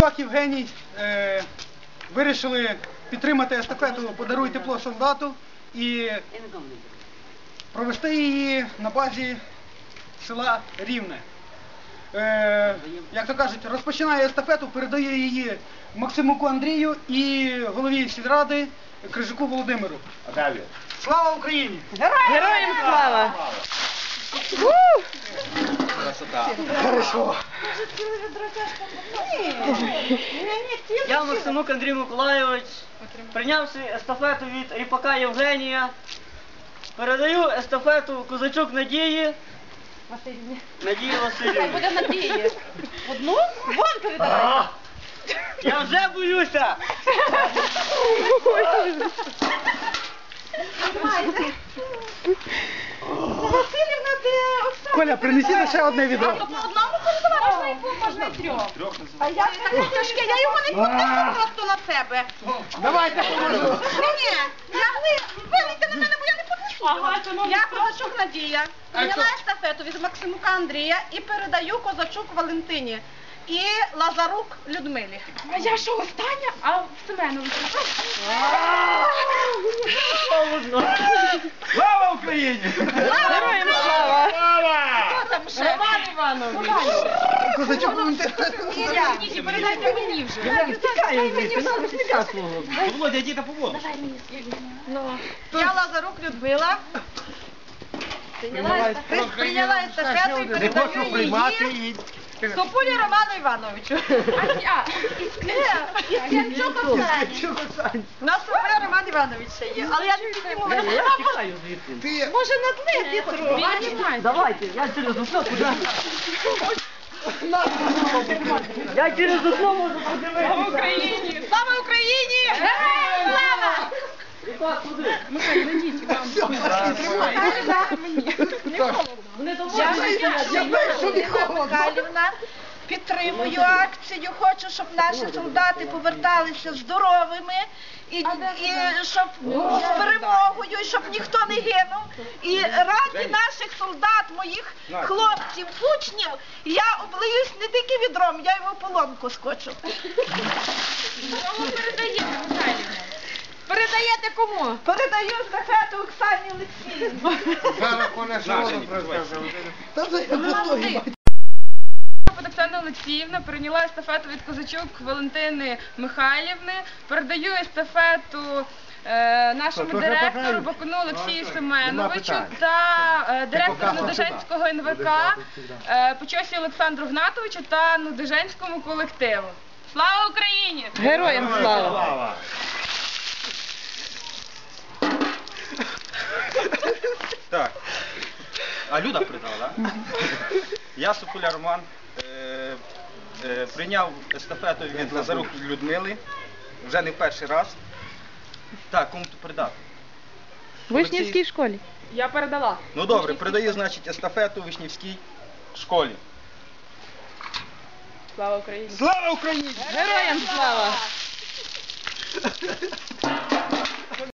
Так, Євгеній е, вирішили підтримати естафету Подаруй тепло солдату і провести її на базі села Рівне. Е, як то кажуть, розпочинає естафету, передає її Максимуку Андрію і голові сільради Крижику Володимиру. Слава Україні! Героям слава! Хорошо. Я Максимук Андрій Миколайович, прийнявши естафету від Ріпака Євгенія, передаю естафету козачок Надії. Надії Васильівні. Буде надії. Одну? Вон передавай. Я вже боюся! Оксана? Коля, принесіть ще одне відро. По одному передавати? Можна і по, можна і трьох. А я таке тяжке, я його не підтягну просто на себе. Давайте поможу. Ні, ні, я ви, вилийте на мене, бо я не понесу. Я козачок Надія, прийняла естафету від Максимука Андрія і передаю козачок Валентині і Лазарук Людмилі. А я що остання? А в Семеновичу? Слава Україні! Героям слава! Хто там ще? Роман Іванович. Козачок. Ілля. Передайте мені вже. Володя, діти по воду. Я Лазарук Людмила. Прийняла естафету і передаю її Сопулі Роману Івановичу. А, із Янчук Оксані. У нас Сопуля Роман Іванович ще є, але я не підніму. Ти Може надлити вітру? Давайте, я через окно куди? Я через окно можу подивитися. Україні! Слава Україні! Героям слава! Я, води. я, Михайлівна, підтримую акцію. Хочу, щоб наші солдати поверталися здоровими і, щоб з перемогою, і щоб ніхто не гинув. І раді наших солдат, моїх хлопців, учнів, я облиюсь не тільки відром, я й в ополонку скочу. Кому передаєте, Михайлівна? Передаєте кому? Передаю естафету Оксані Олексіївні. Та це я постою. Оксана Олексіївна прийняла естафету від козачок Валентини Михайлівни. Передаю естафету е, нашому директору Бакуну Олексію Семеновичу та е, директору Надеженського НВК е, Почосі Олександру Гнатовичу та Надеженському колективу. Слава Україні! Героям слава! Так. А Люда придала, так? Я Соколя Роман. Е, е, прийняв естафету від Лазарук Людмили. Вже не в перший раз. Так, кому тут передати? Вишнівській школі. Я передала. Ну добре, передаю, значить, естафету Вишнівській школі. Слава Україні! Слава Україні! Героям слава!